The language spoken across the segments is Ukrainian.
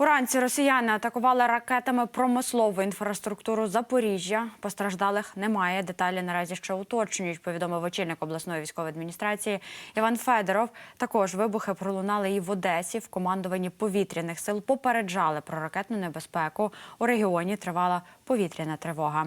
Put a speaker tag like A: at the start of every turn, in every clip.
A: Уранці росіяни атакували ракетами промислову інфраструктуру Запоріжжя. Постраждалих немає. Деталі наразі ще уточнюють. Повідомив очільник обласної військової адміністрації Іван Федоров. Також вибухи пролунали і в Одесі. В командуванні повітряних сил попереджали про ракетну небезпеку. У регіоні тривала повітряна тривога.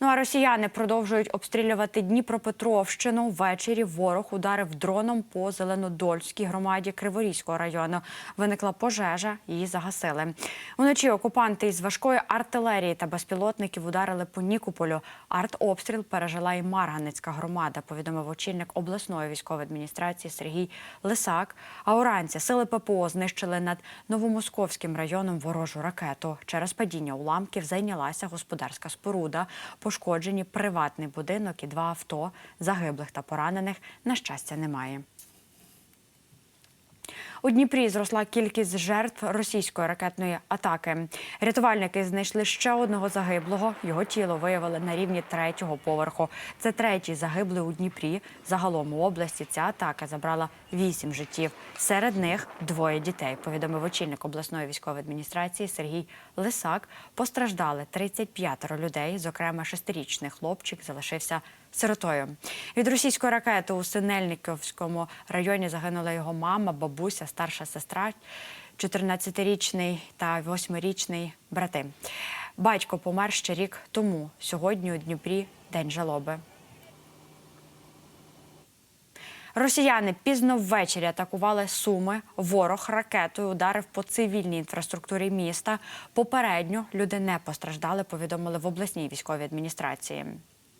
A: Ну а росіяни продовжують обстрілювати Дніпропетровщину. Ввечері ворог ударив дроном по Зеленодольській громаді Криворізького району. Виникла пожежа, її загасили. Вночі окупанти із важкої артилерії та безпілотників ударили по Нікополю. Артобстріл пережила і Марганецька громада. Повідомив очільник обласної військової адміністрації Сергій Лисак. А уранці сили ППО знищили над Новомосковським районом ворожу ракету. Через падіння уламків зайнялася господарська споруда. Пошкоджені приватний будинок і два авто. Загиблих та поранених на щастя немає. У Дніпрі зросла кількість жертв російської ракетної атаки. Рятувальники знайшли ще одного загиблого. Його тіло виявили на рівні третього поверху. Це третій загиблий у Дніпрі. Загалом у області ця атака забрала вісім життів. Серед них двоє дітей. Повідомив очільник обласної військової адміністрації Сергій Лисак. Постраждали 35 людей. Зокрема, шестирічний хлопчик залишився сиротою. Від російської ракети у Синельниковському районі загинула його мама, бабуся, старша сестра, 14-річний та 8-річний брати. Батько помер ще рік тому. Сьогодні у Дніпрі день жалоби. Росіяни пізно ввечері атакували Суми. Ворог ракетою ударив по цивільній інфраструктурі міста. Попередньо люди не постраждали, повідомили в обласній військовій адміністрації.